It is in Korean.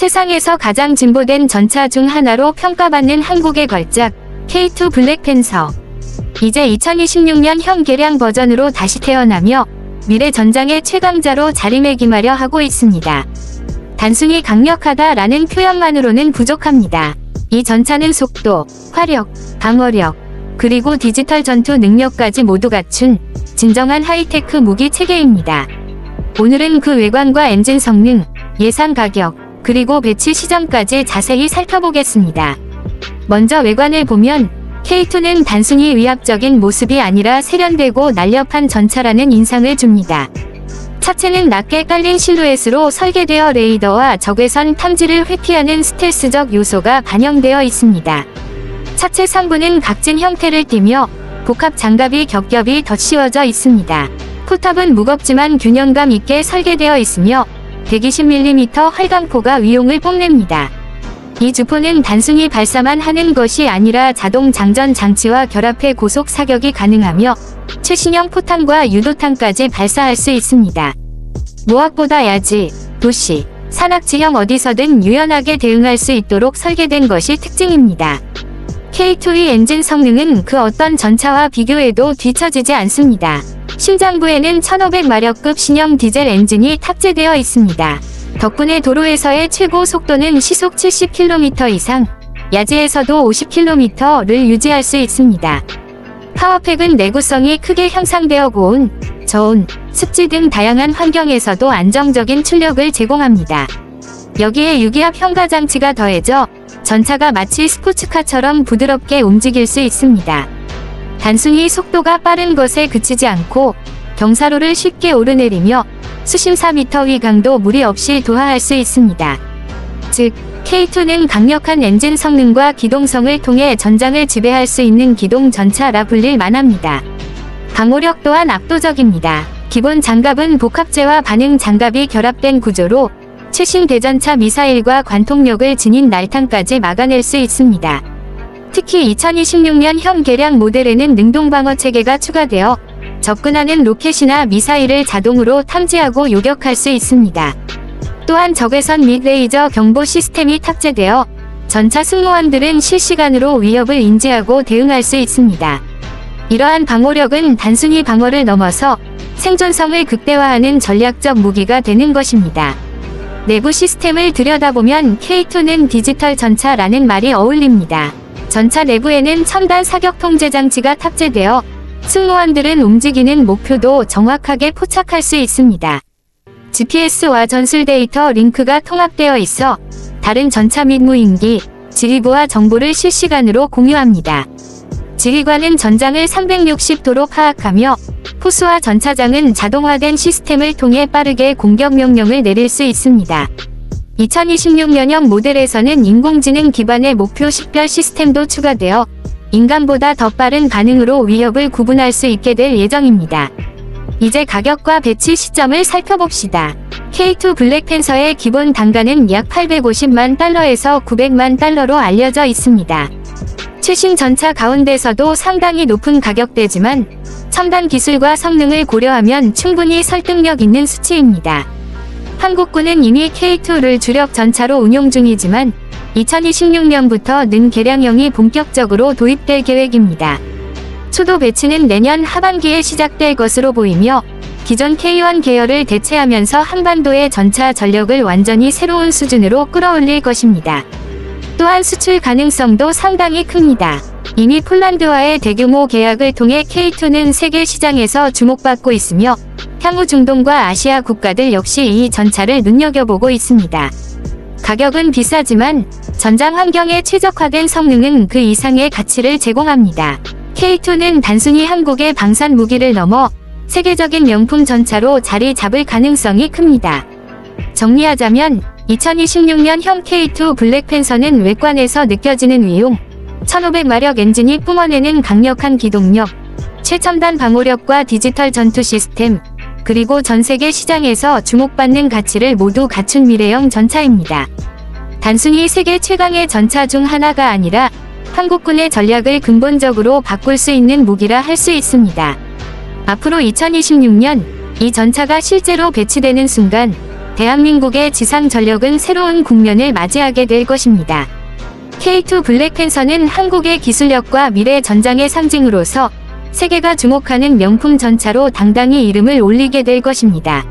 세상에서 가장 진보된 전차 중 하나로 평가받는 한국의 걸작 K2 블랙팬서. 이제 2026년 형 개량 버전으로 다시 태어나며 미래 전장의 최강자로 자리매김하려 하고 있습니다. 단순히 강력하다라는 표현만으로는 부족합니다. 이 전차는 속도, 화력, 방어력, 그리고 디지털 전투 능력까지 모두 갖춘 진정한 하이테크 무기 체계입니다. 오늘은 그 외관과 엔진 성능, 예상 가격, 그리고 배치 시점까지 자세히 살펴보겠습니다. 먼저 외관을 보면 K2는 단순히 위압적인 모습이 아니라 세련되고 날렵한 전차라는 인상을 줍니다. 차체는 낮게 깔린 실루엣으로 설계되어 레이더와 적외선 탐지를 회피하는 스텔스적 요소가 반영되어 있습니다. 차체 상부는 각진 형태를 띠며 복합 장갑이 겹겹이 덧씌워져 있습니다. 포탑은 무겁지만 균형감 있게 설계되어 있으며 120mm 활강포가 위용을 뽐냅니다. 이 주포는 단순히 발사만 하는 것이 아니라 자동 장전 장치와 결합해 고속 사격이 가능하며 최신형 포탄과 유도탄까지 발사할 수 있습니다. 무엇보다 야지, 도시, 산악 지형 어디서든 유연하게 대응할 수 있도록 설계된 것이 특징입니다. K2의 엔진 성능은 그 어떤 전차와 비교해도 뒤처지지 않습니다. 심장부에는 1500마력급 신형 디젤 엔진이 탑재되어 있습니다. 덕분에 도로에서의 최고 속도는 시속 70km 이상, 야지에서도 50km를 유지할 수 있습니다. 파워팩은 내구성이 크게 향상되어 고온, 저온, 습지 등 다양한 환경에서도 안정적인 출력을 제공합니다. 여기에 유기압 현가 장치가 더해져 전차가 마치 스포츠카처럼 부드럽게 움직일 수 있습니다. 단순히 속도가 빠른 것에 그치지 않고 경사로를 쉽게 오르내리며 수심 4m 위 강도 무리 없이 도하할 수 있습니다. 즉, K2는 강력한 엔진 성능과 기동성을 통해 전장을 지배할 수 있는 기동 전차라 불릴 만합니다. 방호력 또한 압도적입니다. 기본 장갑은 복합재와 반응 장갑이 결합된 구조로 최신 대전차 미사일과 관통력을 지닌 날탄까지 막아낼 수 있습니다. 특히 2026년형 개량 모델에는 능동방어 체계가 추가되어 접근하는 로켓이나 미사일을 자동으로 탐지하고 요격할 수 있습니다. 또한 적외선 및 레이저 경보 시스템이 탑재되어 전차 승무원들은 실시간으로 위협을 인지하고 대응할 수 있습니다. 이러한 방어력은 단순히 방어를 넘어서 생존성을 극대화하는 전략적 무기가 되는 것입니다. 내부 시스템을 들여다보면 K2는 디지털 전차라는 말이 어울립니다. 전차 내부에는 첨단 사격 통제 장치가 탑재되어 승무원들은 움직이는 목표도 정확하게 포착할 수 있습니다. GPS와 전술 데이터 링크가 통합되어 있어 다른 전차 및 무인기, 지휘부와 정보를 실시간으로 공유합니다. 지휘관은 전장을 360도로 파악하며 포수와 전차장은 자동화된 시스템을 통해 빠르게 공격 명령을 내릴 수 있습니다. 2026년형 모델에서는 인공지능 기반의 목표 식별 시스템도 추가되어 인간보다 더 빠른 반응으로 위협을 구분할 수 있게 될 예정입니다. 이제 가격과 배치 시점을 살펴봅시다. K2 블랙팬서의 기본 단가는 약 850만 달러에서 900만 달러로 알려져 있습니다. 최신 전차 가운데서도 상당히 높은 가격대지만 첨단 기술과 성능을 고려하면 충분히 설득력 있는 수치입니다. 한국군은 이미 K2를 주력 전차로 운용 중이지만 2026년부터 는 개량형이 본격적으로 도입될 계획입니다. 초도 배치는 내년 하반기에 시작될 것으로 보이며 기존 K1 계열을 대체하면서 한반도의 전차 전력을 완전히 새로운 수준으로 끌어올릴 것입니다. 또한 수출 가능성도 상당히 큽니다. 이미 폴란드와의 대규모 계약을 통해 K2는 세계 시장에서 주목받고 있으며 향후 중동과 아시아 국가들 역시 이 전차를 눈여겨보고 있습니다. 가격은 비싸지만 전장 환경에 최적화된 성능은 그 이상의 가치를 제공합니다. K2는 단순히 한국의 방산 무기를 넘어 세계적인 명품 전차로 자리 잡을 가능성이 큽니다. 정리하자면 2026년형 K2 블랙팬서는 외관에서 느껴지는 위용, 1500마력 엔진이 뿜어내는 강력한 기동력, 최첨단 방호력과 디지털 전투 시스템, 그리고 전 세계 시장에서 주목받는 가치를 모두 갖춘 미래형 전차입니다. 단순히 세계 최강의 전차 중 하나가 아니라 한국군의 전략을 근본적으로 바꿀 수 있는 무기라 할 수 있습니다. 앞으로 2026년 이 전차가 실제로 배치되는 순간 대한민국의 지상 전력은 새로운 국면을 맞이하게 될 것입니다. K2 블랙팬서는 한국의 기술력과 미래 전장의 상징으로서 세계가 주목하는 명품 전차로 당당히 이름을 올리게 될 것입니다.